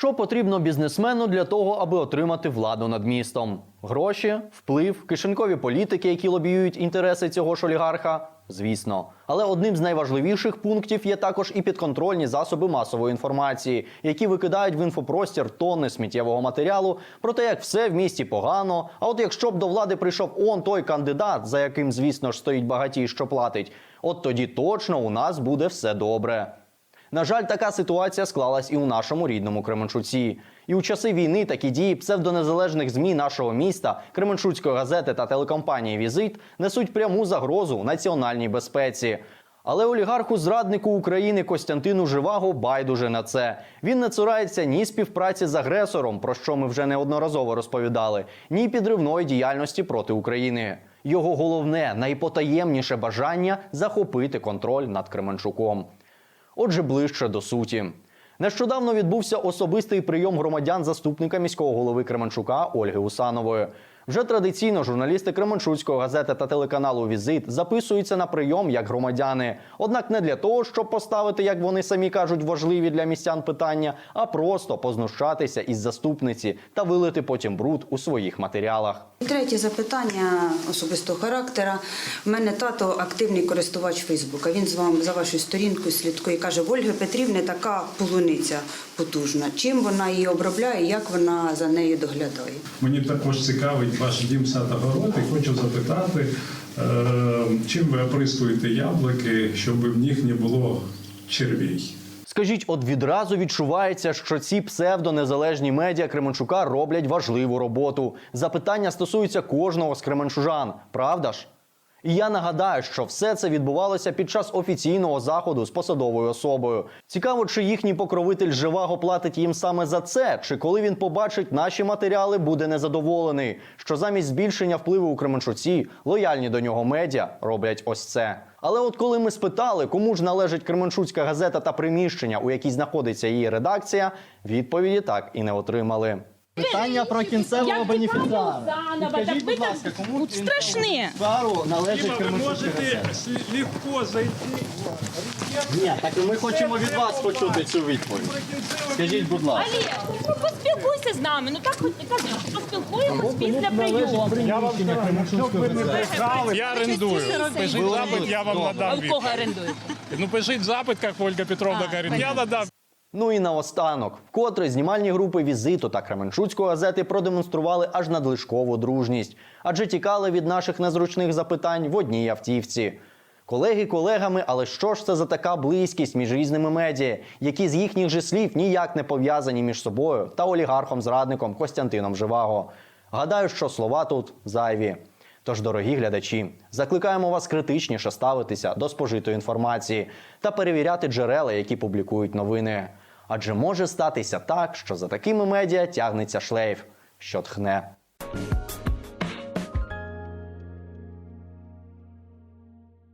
Що потрібно бізнесмену для того, аби отримати владу над містом? Гроші, вплив, кишенькові політики, які лобіюють інтереси цього ж олігарха? Звісно. Але одним з найважливіших пунктів є також і підконтрольні засоби масової інформації, які викидають в інфопростір тонни сміттєвого матеріалу про те, як все в місті погано. А от якщо б до влади прийшов он той кандидат, за яким, звісно ж, стоїть багатій, що платить, от тоді точно у нас буде все добре. На жаль, така ситуація склалась і у нашому рідному Кременчуці. І у часи війни такі дії псевдонезалежних змі нашого міста, Кременчуцької газети та телекомпанії Візит несуть пряму загрозу національній безпеці. Але олігарху зраднику України Костянтину Живаго байдуже на це. Він не цурається ні співпраці з агресором, про що ми вже неодноразово розповідали, ні підривної діяльності проти України. Його головне, найпотаємніше бажання захопити контроль над Кременчуком. Отже, ближче до суті. Нещодавно відбувся особистий прийом громадян заступника міського голови Кременчука Ольги Усанової. Вже традиційно журналісти Кременчуцької газети та телеканалу Візит записуються на прийом як громадяни. Однак не для того, щоб поставити, як вони самі кажуть, важливі для містян питання, а просто познущатися із заступниці та вилити потім бруд у своїх матеріалах. Третє запитання особистого характера. У мене тато активний користувач Фейсбука. Він з вами за вашою сторінкою слідкує каже, в Ольги Петрівни така полуниця потужна. Чим вона її обробляє, як вона за нею доглядає? Мені також цікавить ваш дім сад і хочу запитати, е, чим ви оприскуєте яблуки, щоб в них не було червій? Скажіть, от відразу відчувається, що ці псевдонезалежні медіа Кременчука роблять важливу роботу. Запитання стосуються кожного з кременчужан, правда ж? І я нагадаю, що все це відбувалося під час офіційного заходу з посадовою особою. Цікаво, чи їхній покровитель живаго платить їм саме за це, чи коли він побачить наші матеріали, буде незадоволений, що замість збільшення впливу у Кременчуці лояльні до нього медіа роблять ось це. Але от коли ми спитали, кому ж належить Кременчуцька газета та приміщення, у якій знаходиться її редакція, відповіді так і не отримали. Питання про кінцевого бенефіціара. Підкажіть, будь ласка, кому Тут страшне. Пару належить Діма, ви можете легко зайти. Ні, так ми хочемо від вас почути цю відповідь. Скажіть, будь ласка. Олег, ну поспілкуйся з нами. Ну так хоч не кажи, поспілкуємось після прийому. Я орендую. Пишіть запит, я вам надам в від. кого орендуєте? Ну пишіть запит, як Ольга Петровна говорить. Я надам. Ну і наостанок, вкотре знімальні групи візиту та Кременчуцької газети продемонстрували аж надлишкову дружність, адже тікали від наших незручних запитань в одній автівці. Колеги колегами, але що ж це за така близькість між різними медіа, які з їхніх же слів ніяк не пов'язані між собою та олігархом-зрадником Костянтином Живаго? Гадаю, що слова тут зайві. Тож, дорогі глядачі, закликаємо вас критичніше ставитися до спожитої інформації та перевіряти джерела, які публікують новини. Адже може статися так, що за такими медіа тягнеться шлейф, що тхне.